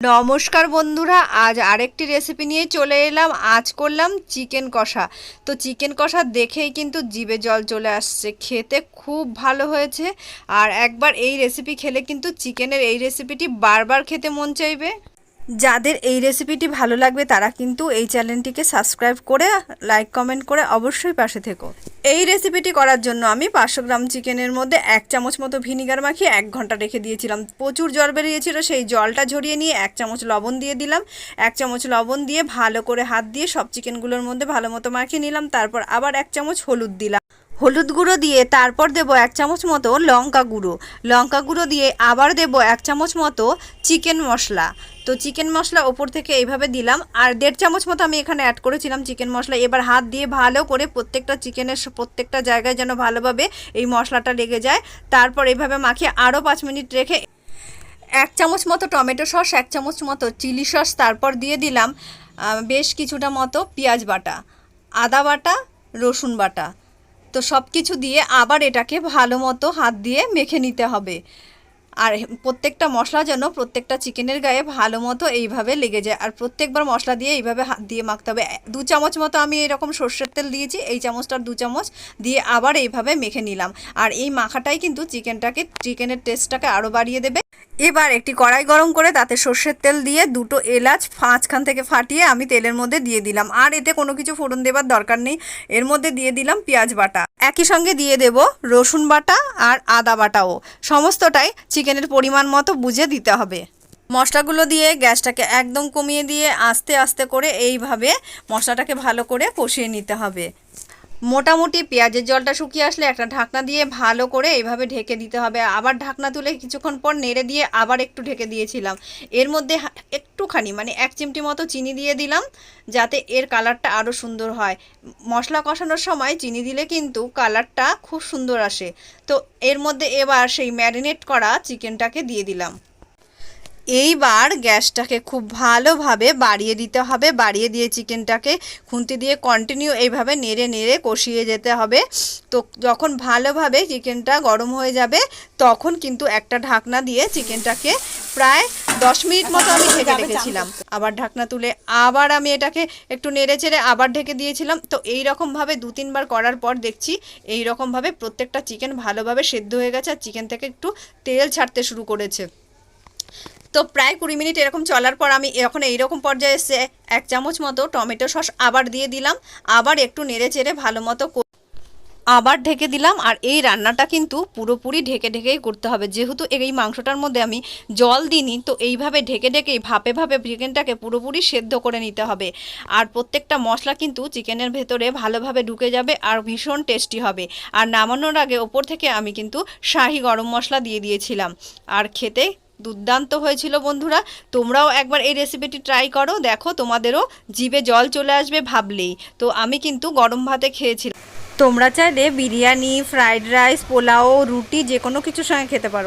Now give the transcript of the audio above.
নমস্কার বন্ধুরা, আজ আরেকটি রেসিপি নিয়ে চলে এলাম। আজ করলাম চিকেন কষা। তো চিকেন কষা দেখেই কিন্তু জিভে জল চলে আসছে। খেতে খুব ভালো হয়েছে। আর একবার এই রেসিপি খেলে কিন্তু চিকেনের এই রেসিপিটি বারবার খেতে মন চাইবে। যাদের এই রেসিপিটি ভালো লাগবে, তারা কিন্তু এই চ্যানেলটিকে সাবস্ক্রাইব করে লাইক কমেন্ট করে অবশ্যই পাশে থেকো। এই রেসিপিটি করার জন্য আমি পাঁচশো গ্রাম চিকেনের মধ্যে এক চামচ মতো ভিনিগার মাখিয়ে এক ঘণ্টা রেখে দিয়েছিলাম। প্রচুর জল বেরিয়েছিল, সেই জলটা ঝরিয়ে নিয়ে এক চামচ লবণ দিয়ে দিলাম। এক চামচ লবণ দিয়ে ভালো করে হাত দিয়ে সব চিকেনগুলোর মধ্যে ভালো মতো মাখিয়ে নিলাম। তারপর আবার এক চামচ হলুদ দিলাম। হলুদ গুঁড়ো দিয়ে তারপর দেবো এক চামচ মতো লঙ্কা গুঁড়ো। লঙ্কা গুঁড়ো দিয়ে আবার দেবো এক চামচ মতো চিকেন মশলা। তো চিকেন মশলা ওপর থেকে এইভাবে দিলাম। আর দেড় চামচ মতো আমি এখানে অ্যাড করেছিলাম চিকেন মশলা। এবার হাত দিয়ে ভালো করে প্রত্যেকটা চিকেনের প্রত্যেকটা জায়গায় যেন ভালোভাবে এই মশলাটা লেগে যায়। তারপর এইভাবে মাখিয়ে আরও পাঁচ মিনিট রেখে এক চামচ মতো টমেটো সস, এক চামচ মতো চিলি সস তারপর দিয়ে দিলাম বেশ কিছুটা মতো পেঁয়াজ বাটা, আদা বাটা, রসুন বাটা। তো সব কিছু দিয়ে আবার এটাকে ভালো মতো হাত দিয়ে মেখে নিতে হবে। আর প্রত্যেকটা মশলা যেন প্রত্যেকটা চিকেনের গায়ে ভালো মতো এইভাবে লেগে যায়। আর প্রত্যেকবার মশলা দিয়ে এইভাবে হাত দিয়ে মাখতে হবে। দু চামচ মতো আমি এরকম সর্ষের তেল দিয়েছি, এই চামচটার দু চামচ দিয়ে আবার এইভাবে মেখে নিলাম। আর এই মাখাটাই কিন্তু চিকেনটাকে, চিকেনের টেস্টটাকে আরও বাড়িয়ে দেবে। এবার একটি কড়াই গরম করে তাতে সর্ষের তেল দিয়ে দুটো এলাচ পাঁচখান থেকে ফাটিয়ে আমি তেলের মধ্যে দিয়ে দিলাম। আর এতে কোনো কিছু ফোড়ন দেবার দরকার নেই। এর মধ্যে দিয়ে দিলাম পেঁয়াজ বাটা। একই সঙ্গে দিয়ে দেব রসুন বাটা আর আদা বাটাও। সমস্তটাই চিকেনের পরিমাণ মতো বুঝে দিতে হবে। মশলাগুলো দিয়ে গ্যাসটাকে একদম কমিয়ে দিয়ে আস্তে আস্তে করে এইভাবে মশলাটাকে ভালো করে কষিয়ে নিতে হবে। মোটামুটি পেঁয়াজের জলটা শুকিয়ে আসলে একটা ঢাকনা দিয়ে ভালো করে এইভাবে ঢেকে দিতে হবে। আবার ঢাকনা তুলে কিছুক্ষণ পর নেড়ে দিয়ে আবার একটু ঢেকে দিয়েছিলাম। এর মধ্যে একটুখানি মানে এক চিমটি মতো চিনি দিয়ে দিলাম, যাতে এর কালারটা আরও সুন্দর হয়। মশলা কষানোর সময় চিনি দিলে কিন্তু কালারটা খুব সুন্দর আসে। তো এর মধ্যে এবার সেই ম্যারিনেট করা চিকেনটাকে দিয়ে দিলাম। এইবার গ্যাসটাকে খুব ভালোভাবে বাড়িয়ে দিতে হবে, বাড়িয়ে দিয়ে চিকেনটাকে খুন্তি দিয়ে কন্টিনিউ এইভাবে নেড়ে নেড়ে কষিয়ে যেতে হবে। তো যখন ভালোভাবে চিকেনটা গরম হয়ে যাবে, তখন কিন্তু একটা ঢাকনা দিয়ে চিকেনটাকে প্রায় দশ মিনিট মতো আমি ঢেকে রেখেছিলাম। আবার ঢাকনা তুলে আবার আমি এটাকে একটু নেড়ে চেড়ে আবার ঢেকে দিয়েছিলাম। তো এই রকমভাবে দু তিনবার করার পর দেখছি এই রকমভাবে প্রত্যেকটা চিকেন ভালোভাবে সেদ্ধ হয়ে গেছে আর চিকেন থেকে একটু তেল ছাড়তে শুরু করেছে। তো প্রায় কুড়ি মিনিট এরকম চলার পর আমি এখন এইরকম পর্যায়ে এসে এক চামচ মতো টমেটো সস আবার দিয়ে দিলাম। আবার একটু নেড়ে চেড়ে ভালো মতো আবার ঢেকে দিলাম। আর এই রান্নাটা কিন্তু পুরোপুরি ঢেকে ঢেকেই করতে হবে। যেহেতু এই মাংসটার মধ্যে আমি জল দিইনি, তো এইভাবে ঢেকে ঢেকেই ভাপে ভাপে চিকেনটাকে পুরোপুরি সেদ্ধ করে নিতে হবে। আর প্রত্যেকটা মশলা কিন্তু চিকেনের ভেতরে ভালোভাবে ঢুকে যাবে আর ভীষণ টেস্টি হবে। আর নামানোর আগে ওপর থেকে আমি কিন্তু শাহি গরম মশলা দিয়ে দিয়েছিলাম। আর খেতে দুর্দান্ত হয়েছিল বন্ধুরা। তোমরাও একবার এই রেসিপিটি ট্রাই করো। দেখো, তোমাদেরও জিভে জল চলে আসবে ভাবলেই। তো আমি কিন্তু গরম ভাতে খেয়েছিলাম। তোমরা চাইলে বিরিয়ানি ফ্রাইড রাইস পোলাও, রুটি যে কোনো কিছুর সঙ্গে খেতে পারো।